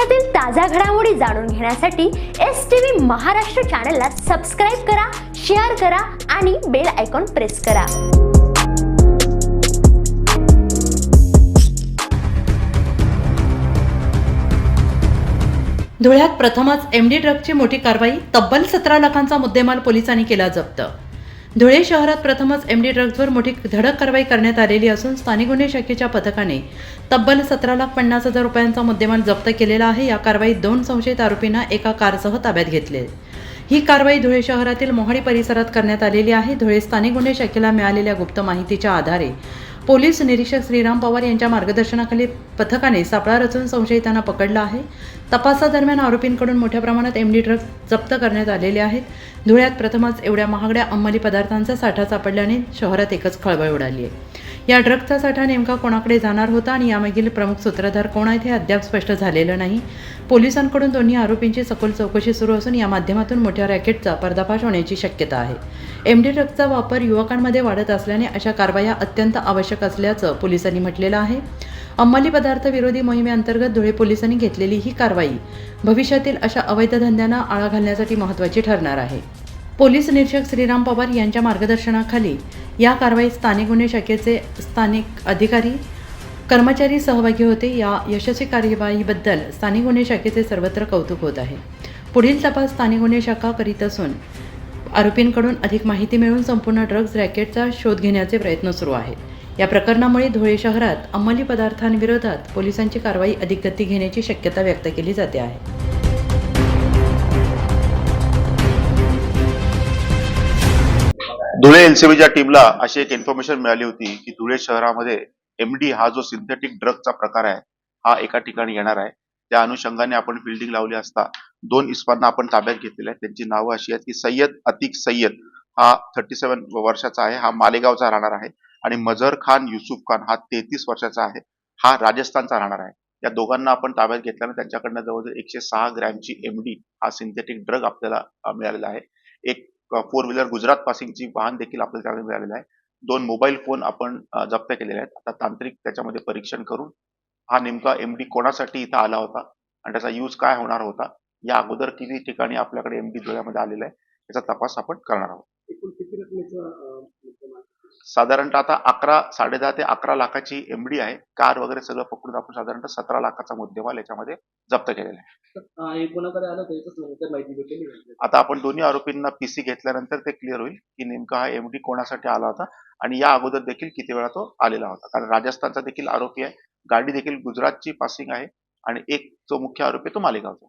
देशातील ताज्या घडामोडी जाणून घेण्यासाठी एस टी व्ही महाराष्ट्र चॅनलला सबस्क्राईब करा शेअर करा आणि बेल आयकॉन प्रेस करा. धुळ्यात प्रथमच एमडी ड्रगची मोठी कारवाई तब्बल सतरा लाखांचा मुद्देमाल पोलिसांनी केला जप्त. धुळे शहरात प्रथमच एम डी ड्रग्जवर मोठी धडक कारवाई करण्यात आलेली असून स्थानिक गुन्हे शाखेच्या पथकाने तब्बल सतरा लाख पन्नास हजार रुपयांचा मुद्देमाल जप्त केलेला आहे. या कारवाईत दोन संशयित आरोपींना एका कारसह ताब्यात घेतले. ही कारवाई धुळे शहरातील मोहाडी परिसरात करण्यात आलेली आहे. धुळे स्थानिक गुन्हे शाखेला मिळालेल्या गुप्त माहितीच्या आधारे पोलीस निरीक्षक श्रीराम पवार यांच्या मार्गदर्शनाखाली पथकाने सापळा रचून संशयितांना पकडलं आहे. तपासादरम्यान आरोपींकडून मोठ्या प्रमाणात एमडी ड्रग्ज जप्त करण्यात आलेले आहेत. धुळ्यात प्रथमच एवढ्या महागड्या अंमली पदार्थांचा साठा सापडल्याने शहरात एकच खळबळ उडाली आहे. या ड्रगचा साठा नेमका कोणाकडे जाणार होता आणि यामागील प्रमुख सूत्रधार कोण आहेत हे अद्याप स्पष्ट झालेलं नाही. पोलिसांकडून दोन्ही आरोपींची सखोल चौकशी सुरू असून या माध्यमातून मोठ्या रॅकेटचा पर्दाफाश होण्याची शक्यता आहे. एम डी ड्रगचा वापर युवकांमध्ये वाढत असल्याने अशा कारवाया अत्यंत आवश्यक असल्याचं पोलिसांनी म्हटलेलं आहे. अंमली पदार्थ विरोधी मोहिमेअंतर्गत धुळे पोलिसांनी घेतलेली ही कारवाई भविष्यातील अशा अवैध धंद्यांना आळा घालण्यासाठी महत्त्वाची ठरणार आहे. पोलीस निरीक्षक श्रीराम पवार यांच्या मार्गदर्शनाखाली या कारवाईत स्थानिक गुन्हे शाखेचे स्थानिक अधिकारी कर्मचारी सहभागी होते. या यशस्वी कार्यवाहीबद्दल स्थानिक गुन्हे शाखेचे सर्वत्र कौतुक होत आहे. पुढील तपास स्थानिक गुन्हे शाखा करीत असून आरोपींकडून अधिक माहिती मिळवून संपूर्ण ड्रग्ज रॅकेटचा शोध घेण्याचे प्रयत्न सुरू आहेत या प्रकरणामुळे धुळे शहरात अंमली पदार्थांविरोधात पोलिसांची कारवाई अधिक गती घेण्याची शक्यता व्यक्त केली जाते आहे. धुळे एलसीबीच्या टीमला अशी एक इन्फॉर्मेशन मिळाली होती की धुळे शहरामध्ये एमडी हा जो सिंथेटिक ड्रगचा प्रकार आहे हा एका ठिकाणी येणार आहे. त्या अनुषंगाने आपण फिल्डिंग लावली असता दोन इस्मांना आपण ताब्यात घेतलेले आहेत. त्यांची नावं अशी आहेत की सय्यद अतिक सय्यद हा थर्टी सेवन वर्षाचा आहे हा मालेगावचा राहणार आहे. आणि मजहर खान युसुफ खान हा तेहतीस वर्षाचा आहे हा राजस्थानचा राहणार आहे. या दोघांना आपण ताब्यात घेतल्यानं त्यांच्याकडनं जवळजवळ एकशे सहा ग्रॅमची एमडी हा सिंथेटिक ड्रग आपल्याला मिळालेला आहे. एक फोर व्हीलर गुजरात पासिंगची वाहन देखील आपल्याला त्यामध्ये मिळालेलं आहे. दोन मोबाईल फोन आपण जप्त केलेले आहेत. आता तांत्रिक त्याच्यामध्ये परीक्षण करून हा नेमका एमडी कोणासाठी इथं आला होता आणि त्याचा यूज काय होणार होता या अगोदर किती ठिकाणी आपल्याकडे एमडी धुळ्यामध्ये आलेला आहे याचा तपास आपण करणार आहोत. एकूण किती रकमेचा साधारणतः आता अकरा साडेदहा ते अकरा लाखाची एमडी आहे. कार वगैरे सगळं पकडून आपण साधारणतः सतरा लाखाचा मुद्देमाल याच्यामध्ये जप्त केलेला आहे. का? आता आपण दोन्ही आरोपींना पीसी घेतल्यानंतर ते क्लिअर होईल की नेमका हा एमडी कोणासाठी आला होता आणि या अगोदर देखील किती वेळा तो आलेला होता. कारण राजस्थानचा देखील आरोपी आहे. गाडी देखील गुजरातची पासिंग आहे आणि एक जो मुख्य आरोपी तो मालेगावचा